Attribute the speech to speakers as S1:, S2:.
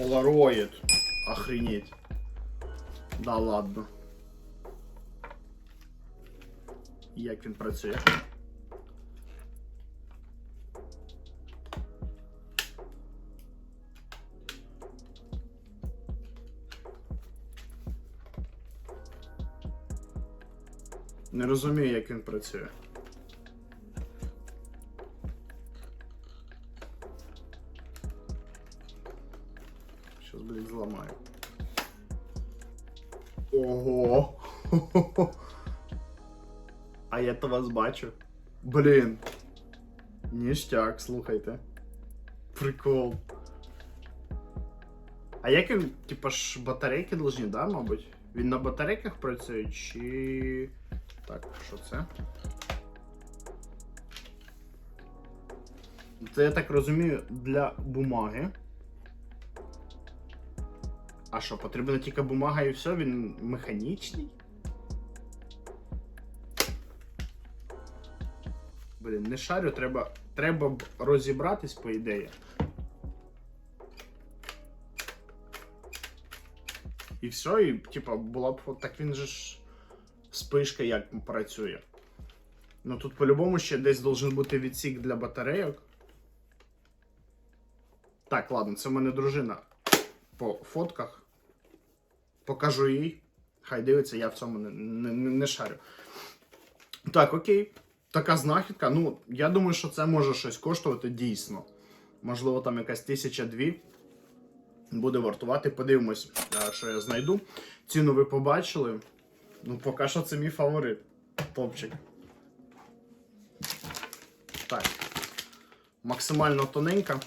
S1: Polaroid. Охренеть. Да ладно. Як він працює? Не розумію, як він працює. Щас, блін, зламаю. Ого! А я то вас бачу. Блін. Ніштяк, слухайте. Прикол. А як він, типа ж батарейки должні, да, мабуть? Він на батарейках працює чи. Так, що це? Це я так розумію для бумаги. А що, потрібна тільки бумага і все, він механічний? Блін, не шарю, треба, треба б розібратись, по ідеї. І все, і типа була б. Так він же ж спишка як працює. Ну тут по-любому ще десь должен бути відсік для батарейок. Так, ладно, це в мене дружина по фотках. Покажу їй. Хай дивиться, я в цьому не, не, не, шарю. Так, окей. Така знахідка. Ну, я думаю, що це може щось коштувати дійсно. Можливо, там якась тисяча дві буде вартувати. Подивимось, е, що я знайду. Ціну ви побачили. Ну, поки що це мій фаворит. Топчик. Так. Максимально тоненька.